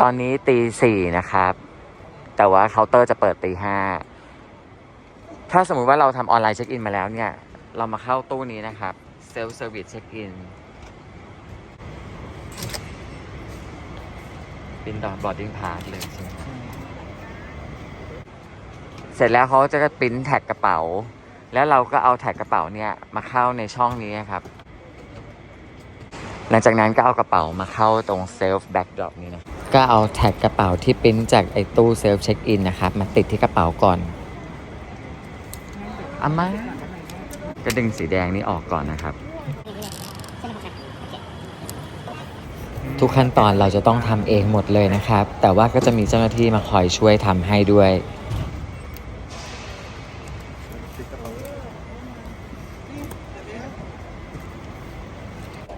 ตอนนี้ตีสี่นะครับ แต่ว่าเคาน์เตอร์จะเปิดตีห้าถ้าสมมุติว่าเราทำออนไลน์เช็คอินมาแล้วเนี่ย เรามาเข้าตู้นี้นะครับเซลฟ์เซอร์วิสเช็คอินเป็นดอทบอร์ดิ้งพาสเลยใช่ไหมเสร็จแล้วเขาจะปริ้นแท็กกระเป๋า แล้วเราก็เอาแท็กกระเป๋าเนี่ยมาเข้าในช่องนี้ครับ หลังจากนั้นก็เอากระเป๋ามาเข้าตรงเซลฟ์แบ็กดรอปนี้นะ ก็เอาแท็กกระเป๋าที่ปริ้นจากไอ้ตู้เซลฟ์เช็คอินนะครับมาติดที่กระเป๋าก่อนอามาก็ดึงสีแดงนี้ออกก่อนนะครับ ทุกขั้นตอนเราจะต้องทำเองหมดเลยนะครับ แต่ว่าก็จะมีเจ้าหน้าที่มาคอยช่วยทำให้ด้วย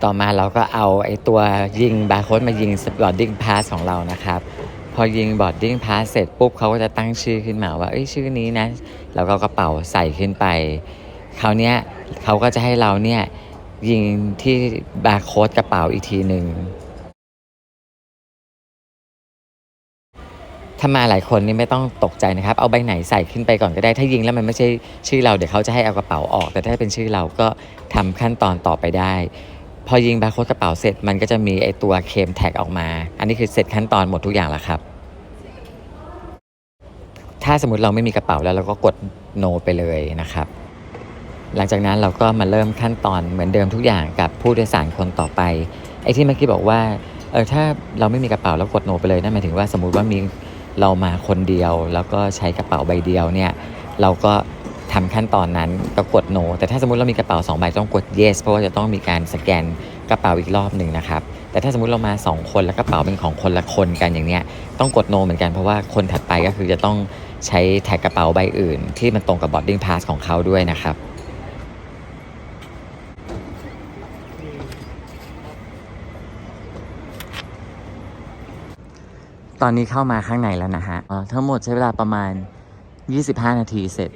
ต่อมาเราก็เอาไอ้ตัวยิงบาร์โค้ดมายิงบอร์ดดิ้งพาสของเรานะครับ พอยิงบอร์ดดิ้งพาสเสร็จปุ๊บเขาก็จะตั้งชื่อขึ้นมาว่าเอ้ยชื่อนี้นะแล้วก็กระเป๋าใส่ขึ้นไปคราวนี้เขาก็จะให้เราเนี่ยยิงที่บาร์โค้ดกระเป๋าอีกทีหนึ่งถ้ามาหลายคนนี่ไม่ต้องตกใจนะครับ เอาใบไหนใส่ขึ้นไปก่อนก็ได้ ถ้ายิงแล้วมันไม่ใช่ชื่อเราเดี๋ยวเขาจะให้เอากระเป๋าออก แต่ถ้าเป็นชื่อเราก็ทำขั้นตอนต่อไปได้ พอยิงบาร์โค้ดกระเป๋าเสร็จมันก็จะมีไอตัวเคมแท็กออกมา อันนี้คือเสร็จขั้นตอนหมดทุกอย่างแล้วครับ ถ้าสมมติเราไม่มีกระเป๋าแล้วเราก็กด no ไปเลยนะครับ หลังจากนั้นเราก็มาเริ่มขั้นตอนเหมือนเดิมทุกอย่างกับผู้โดยสารคนต่อไป ไอ้ที่เมื่อกี้บอกว่าเออถ้าเราไม่มีกระเป๋าแล้วกด no ไปเลยนั่นหมายถึงว่าสมมุติว่ามีเรามาคนเดียว แล้วก็ใช้กระเป๋าใบเดียวเนี่ยเราก็ ทำขั้นตอนนั้นก็กด no แต่ถ้าสมมติเรามีกระเป๋า2ใบต้องกด yes เพราะว่าจะต้องมีการสแกนกระเป๋าอีกรอบหนึ่งนะครับ แต่ถ้าสมมติเรามา 2 คนแล้วกระเป๋าเป็นของคนละคนกันอย่างเนี้ยต้องกด no เหมือนกันเพราะว่าคนถัดไปก็คือจะต้องใช้แท็กกระเป๋าใบอื่น ที่มันตรงกับ boarding pass ของเขาด้วยนะครับตอนนี้เข้ามาข้างในแล้วนะฮะอ่าทั้งหมดใช้เวลาประมาณ 25 นาทีเสร็จ